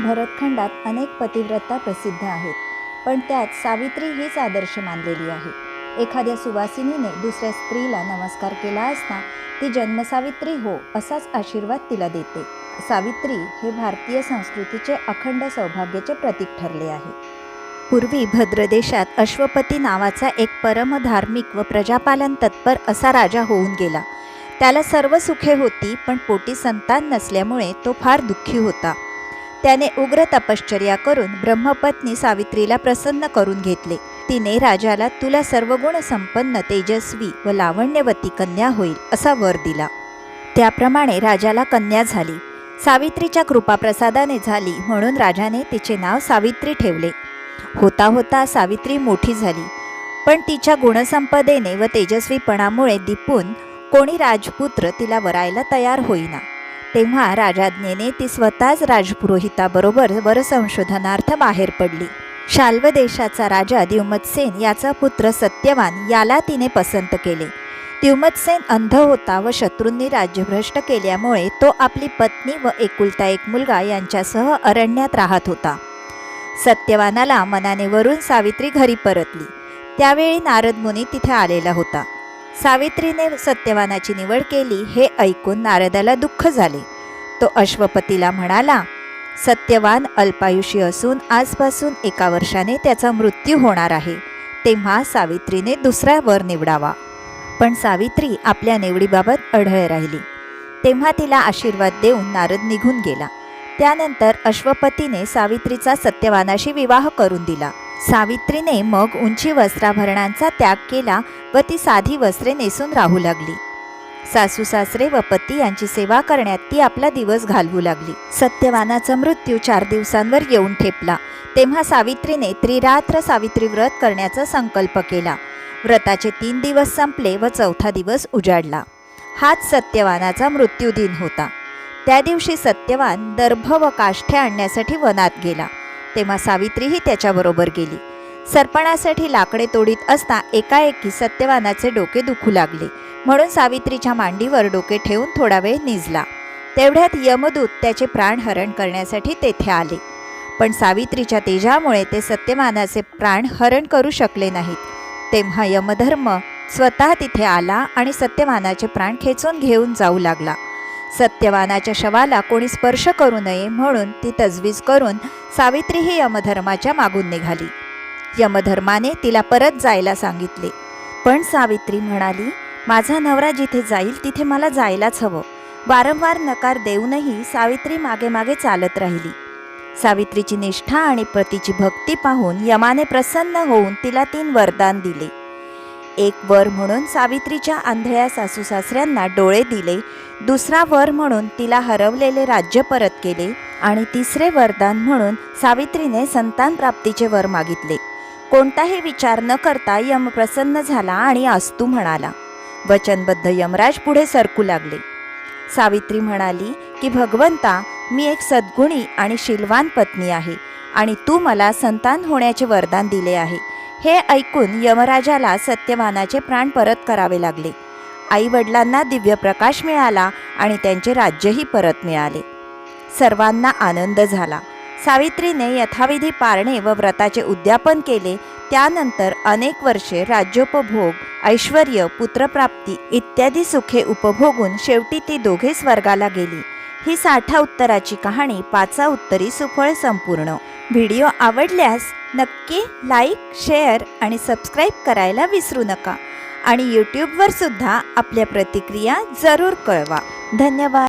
भरतखंडात अनेक पतिव्रता प्रसिद्ध आहेत पण त्यात सावित्री हीच आदर्श मानलेली आहे. एखाद्या सुवासिनीने दुसऱ्या स्त्रीला नमस्कार केला असता ती जन्मसावित्री हो असाच आशीर्वाद तिला देते. सावित्री हे भारतीय संस्कृतीचे अखंड सौभाग्याचे प्रतीक ठरले आहे. पूर्वी भद्रदेशात अश्वपती नावाचा एक परमधार्मिक व प्रजापालन तत्पर असा राजा होऊन गेला. त्याला सर्व सुखे होती पण पोटी संतान नसल्यामुळे तो फार दुःखी होता. त्याने उग्र तपश्चर्या करून ब्रह्मपत्नी सावित्रीला प्रसन्न करून घेतले. तिने राजाला तुला सर्वगुण संपन्न तेजस्वी व लावण्यवती कन्या होईल असा वर दिला. त्याप्रमाणे राजाला कन्या झाली. सावित्रीच्या कृपाप्रसादाने झाली म्हणून राजाने तिचे नाव सावित्री ठेवले. होता होता सावित्री मोठी झाली. पण तिच्या गुणसंपदेने व तेजस्वीपणामुळे दिपून कोणी राजपुत्र तिला वरायला तयार होईना. तेव्हा राजाज्ञेने ती स्वतःच राजपुरोहिताबरोबर वरसंशोधनार्थ बाहेर पडली. शाल्व देशाचा राजा द्युमतसेन याचा पुत्र सत्यवान याला तिने पसंत केले. द्युमतसेन अंध होता व शत्रूंनी राज्यभ्रष्ट केल्यामुळे तो आपली पत्नी व एकुलता एक मुलगा यांच्यासह अरण्यात राहत होता. सत्यवानाला मनाने वरून सावित्री घरी परतली. त्यावेळी नारद मुनी तिथे आलेला होता. सावित्रीने सत्यवानाची निवड केली हे ऐकून नारदाला दुःख झाले. तो अश्वपतीला म्हणाला सत्यवान अल्पायुषी असून आजपासून एका वर्षाने त्याचा मृत्यू होणार आहे. तेव्हा सावित्रीने दुसरा वर निवडावा. पण सावित्री आपल्या निवडीबाबत अढळ राहिली. तेव्हा तिला आशीर्वाद देऊन नारद निघून गेला. त्यानंतर अश्वपतीने सावित्रीचा सत्यवानाशी विवाह करून दिला. सावित्रीने मग उंची वस्त्राभरणांचा त्याग केला व ती साधी वस्त्रे नेसून राहू लागली. सासू सासरे व पती यांची सेवा करण्यात ती आपला दिवस घालवू लागली. सत्यवानाचा मृत्यू चार दिवसांवर येऊन ठेपला. तेव्हा सावित्रीने त्रिरात्र सावित्री व्रत करण्याचा संकल्प केला. व्रताचे तीन दिवस संपले व चौथा दिवस उजाडला. हाच सत्यवानाचा मृत्यूदिन होता. त्या दिवशी सत्यवान दर्भ व काष्ठे आणण्यासाठी वनात गेला. तेव्हा सावित्रीही त्याच्याबरोबर गेली. सरपणासाठी लाकडे तोडीत असता एकाएकी सत्यवानाचे डोके दुखू लागले. म्हणून सावित्रीच्या मांडीवर डोके ठेवून थोडा वेळ निजला. तेवढ्यात यमदूत त्याचे प्राण हरण करण्यासाठी तेथे आले. पण सावित्रीच्या तेजामुळे ते सत्यमानाचे प्राण हरण करू शकले नाहीत. तेव्हा यमधर्म स्वतः तिथे आला आणि सत्यमानाचे प्राण खेचून घेऊन जाऊ लागला. सत्यवानाच्या शवाला कोणी स्पर्श करू नये म्हणून ती तजवीज करून सावित्री ही यमधर्माच्या मागून निघाली. यमधर्माने तिला परत जायला सांगितले. पण सावित्री म्हणाली माझा नवरा जिथे जाईल तिथे मला जायलाच हवं. वारंवार नकार देऊनही सावित्री मागे मागे चालत राहिली. सावित्रीची निष्ठा आणि पतीची भक्ती पाहून यमाने प्रसन्न होऊन तिला तीन वरदान दिले. एक वर म्हणून सावित्रीच्या आंधळ्या सासू सासऱ्यांना डोळे दिले दुसरा वर म्हणून तिला हरवलेले राज्य परत केले आणि तिसरे वरदान म्हणून सावित्रीने संतान प्राप्तीचे वर मागितले. कोणताही विचार न करता यम प्रसन्न झाला आणि अस्तू म्हणाला. वचनबद्ध यमराज पुढे सरकू लागले. सावित्री म्हणाली की भगवंता मी एक सद्गुणी आणि शिलवान पत्नी आहे आणि तू मला संतान होण्याचे वरदान दिले आहे. हे ऐकून यमराजाला सत्यवानाचे प्राण परत करावे लागले. आई वडिलांना दिव्य प्रकाश मिळाला आणि त्यांचे राज्यही परत मिळाले. सर्वांना आनंद झाला. सावित्रीने यथाविधी पारणे व व्रताचे उद्यापन केले. त्यानंतर अनेक वर्षे राज्योपभोग ऐश्वर पुत्रप्राप्ती इत्यादी सुखे उपभोगून शेवटी ती दोघे स्वर्गाला गेली. ही साठा उत्तराची कहाणी पाचा उत्तरी सुफळ संपूर्ण. व्हिडिओ आवडल्यास नक्की लाईक शेअर आणि सबस्क्राईब करायला विसरू नका. आणि यूट्यूबवर सुद्धा आपल्या प्रतिक्रिया जरूर कळवा. धन्यवाद.